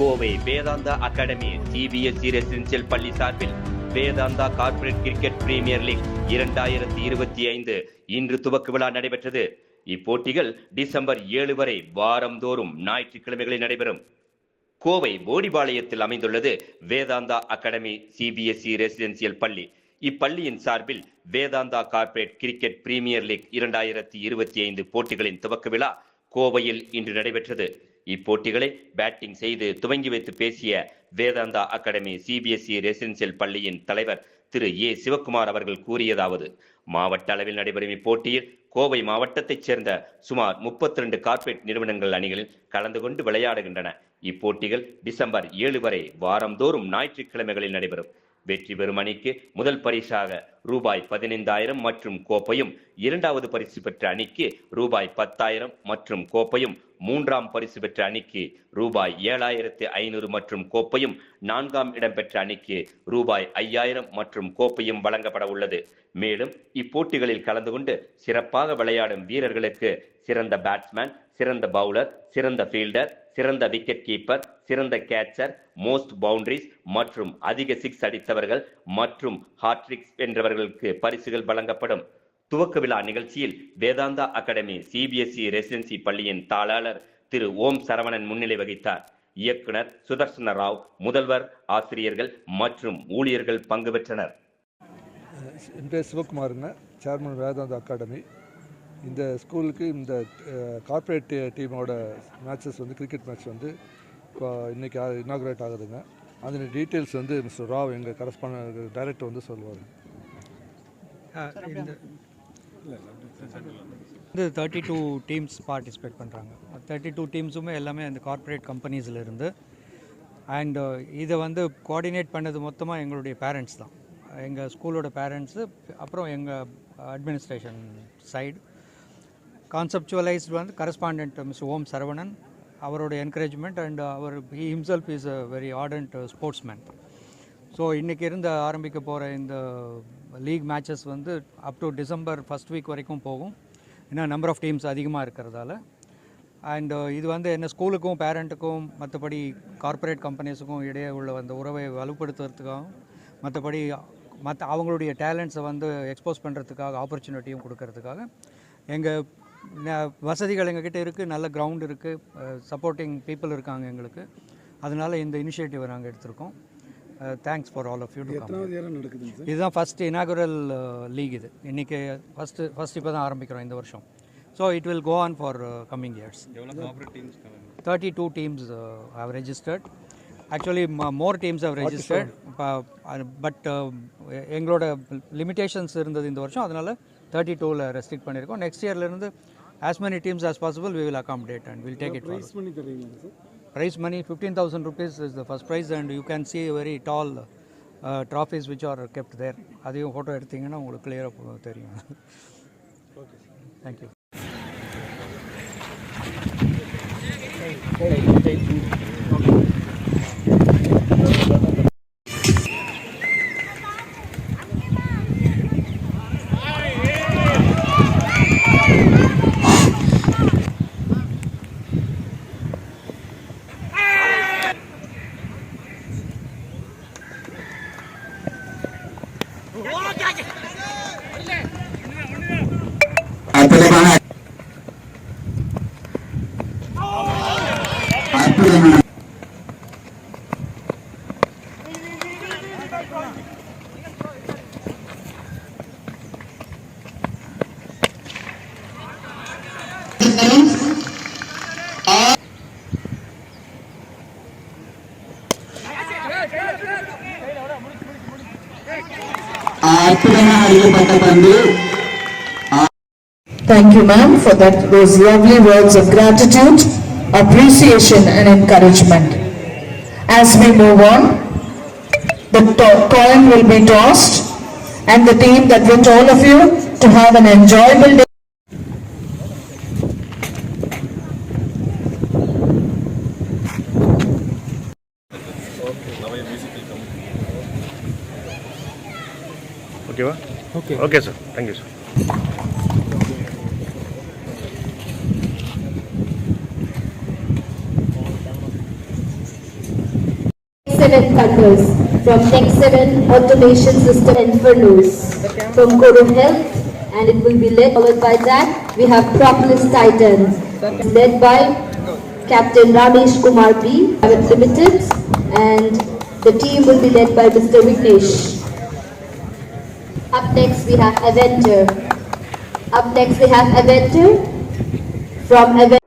Kovai Vedanta academy CBSE residential பள்ளி சார்பில் Vedanta corporate cricket premier league இரண்டாயிரத்தி இருபத்தி ஐந்து இன்று துவக்க விழா நடைபெற்றது. இப்போட்டிகள் டிசம்பர் ஏழு வரை வாரந்தோறும் ஞாயிற்றுக்கிழமைகளில் நடைபெறும். கோவை போடிபாளையத்தில் அமைந்துள்ளது வேதாந்தா அகாடமி சிபிஎஸ்இ ரெசிடென்சியல் பள்ளி. இப்பள்ளியின் சார்பில் Vedanta corporate cricket premier league இரண்டாயிரத்தி இருபத்தி ஐந்து போட்டிகளின் துவக்க விழா கோவையில் இன்று நடைபெற்றது. இப்போட்டிகளை பேட்டிங் செய்து துவங்கி வைத்து பேசிய வேதாந்தா அகாடமி சிபிஎஸ்இ ரெசிடென்சியல் பள்ளியின் தலைவர் திரு ஏ சிவக்குமார் அவர்கள் கூறியதாவது மாவட்ட அளவில் நடைபெறும் இப்போட்டியில் கோவை மாவட்டத்தைச் சேர்ந்த சுமார் முப்பத்தி ரெண்டு கார்ப்பரேட் நிறுவனங்கள் அணிகளில் கலந்து கொண்டு விளையாடுகின்றன. இப்போட்டிகள் டிசம்பர் ஏழு வரை வாரந்தோறும் ஞாயிற்றுக்கிழமைகளில் நடைபெறும். வெற்றி பெறும் அணிக்கு முதல் பரிசாக ரூபாய் பதினைந்தாயிரம் மற்றும் கோப்பையும் இரண்டாவது பரிசு பெற்ற அணிக்கு ரூபாய் பத்தாயிரம் மற்றும் கோப்பையும் மூன்றாம் பரிசு பெற்ற அணிக்கு ரூபாய் ஏழாயிரத்து ஐநூறு மற்றும் கோப்பையும் நான்காம் இடம் பெற்ற அணிக்கு ரூபாய் ஐயாயிரம் மற்றும் கோப்பையும் வழங்கப்பட உள்ளது. மேலும் இப்போட்டிகளில் கலந்து கொண்டு சிறப்பாக விளையாடும் வீரர்களுக்கு சிறந்த பேட்ஸ்மேன் சிறந்த பவுலர் சிறந்த ஃபீல்டர் சிறந்த விக்கெட் கீப்பர் சிறந்த கேட்சர் மோஸ்ட் பவுண்டரிஸ் மற்றும் அதிக சிக்ஸ் அடித்தவர்கள் மற்றும் ஹாட்ரிக்ஸ் என்றவர்களுக்கு பரிசுகள் வழங்கப்படும். துவக்க விழா நிகழ்ச்சியில் வேதாந்தா அகாடமி சிபிஎஸ்இ ரெசிடென்சி பள்ளியின் தாளாளர் திரு ஓம் சரவணன் முன்னிலை வகித்தார். இயக்குனர் சுதர்சன ராவ் முதல்வர் ஆசிரியர்கள் மற்றும் ஊழியர்கள் பங்கு பெற்றனர். என் பேர் சிவகுமாருங்க சேர்மன் வேதாந்த அகாடமி. இந்த ஸ்கூலுக்கு இந்த கார்ப்பரேட் டீமோட மேட்சஸ் வந்து கிரிக்கெட் மேட்ச் வந்து இன்றைக்கி இனாகுரேட் ஆகுதுங்க. அதோட டீட்டெயில்ஸ் வந்து மிஸ்டர் ராவ் எங்கள் கரஸ்பாண்ட் டைரக்டர் வந்து சொல்லுவார். இந்த வந்து தேர்ட்டி டூ டீம்ஸ் பார்ட்டிசிபேட் பண்ணுறாங்க தேர்ட்டி டூ டீம்ஸுமே எல்லாமே அந்த கார்ப்பரேட் கம்பெனிஸில் இருந்து அண்ட் இதை வந்து கோஆர்டினேட் பண்ணது மொத்தமாக எங்களுடைய பேரண்ட்ஸ் தான். எங்கள் ஸ்கூலோட பேரண்ட்ஸு அப்புறம் எங்கள் அட்மினிஸ்ட்ரேஷன் சைடு கான்செப்டுவலைஸ்டு வந்து கரஸ்பாண்டன்ட் மிஸ்டர் ஓம் சரவணன் அவரோட encouragement and our he himself is a very ardent sportsman so இன்றைக்கி இருந்து ஆரம்பிக்க போகிற இந்த லீக் மேட்சஸ் வந்து up to December first week வரைக்கும் போகும். ஏன்னா நம்பர் ஆஃப் டீம்ஸ் அதிகமாக இருக்கிறதால. அண்டு uh, இது வந்து என்ன ஸ்கூலுக்கும் பேரண்ட்டுக்கும் மற்றபடி கார்ப்பரேட் கம்பெனிஸுக்கும் இடையே உள்ள அந்த உறவை வலுப்படுத்துறதுக்காகவும் மற்றபடி மற்ற அவங்களுடைய டேலண்ட்ஸை வந்து எக்ஸ்போஸ் பண்ணுறதுக்காக ஆப்பர்ச்சுனிட்டியும் கொடுக்கறதுக்காக எங்கள் வசதிகள் எங்ககிட்ட இருக்குது நல்ல கிரவுண்ட் இருக்குது சப்போர்ட்டிங் பீப்புள் இருக்காங்க எங்களுக்கு. அதனால இந்த இனிஷியேட்டிவை நாங்கள் எடுத்திருக்கோம். Thanks for all of you to இதுதான் ஃபஸ்ட் இனாகுரல் லீக் இது. இன்றைக்கி ஃபஸ்ட்டு ஃபஸ்ட் இப்போ தான் ஆரம்பிக்கிறோம் இந்த வருஷம். So it will go on for coming years thirty two teams have registered actually more teams have registered but எங்களோட லிமிட்டேஷன்ஸ் இருந்தது இந்த வருஷம். அதனால் தேர்ட்டி டூவில் ரெஸ்ட்ரிக்ட் பண்ணியிருக்கோம் next இயர்லேருந்து as many teams as possible we will accommodate and will take it prize money 15000 rupees is the first prize and you can see very tall uh, trophies which are kept there. அதையும் photo எடுத்தீங்கன்னா உங்களுக்கு கிளியராக தெரியும். Thank you அற்புதமான அற்புதமான Thank you, ma'am, for that those lovely words of gratitude, appreciation, and encouragement. As we move on, the coin will be tossed, and the team that wins all of you to have an enjoyable day. ஓகேவா okay okay sir thank you sir 7 Converse, from Next 7 Automation System and Furnace, from Guru Health, and it will be led, followed by that, we have Propolis Titan, led by Captain Ramesh Kumar B, Private Limited, and the team will be led by Mr. Vignesh. Up next, we have Avenger. Up next, we have Avenger from Avenger.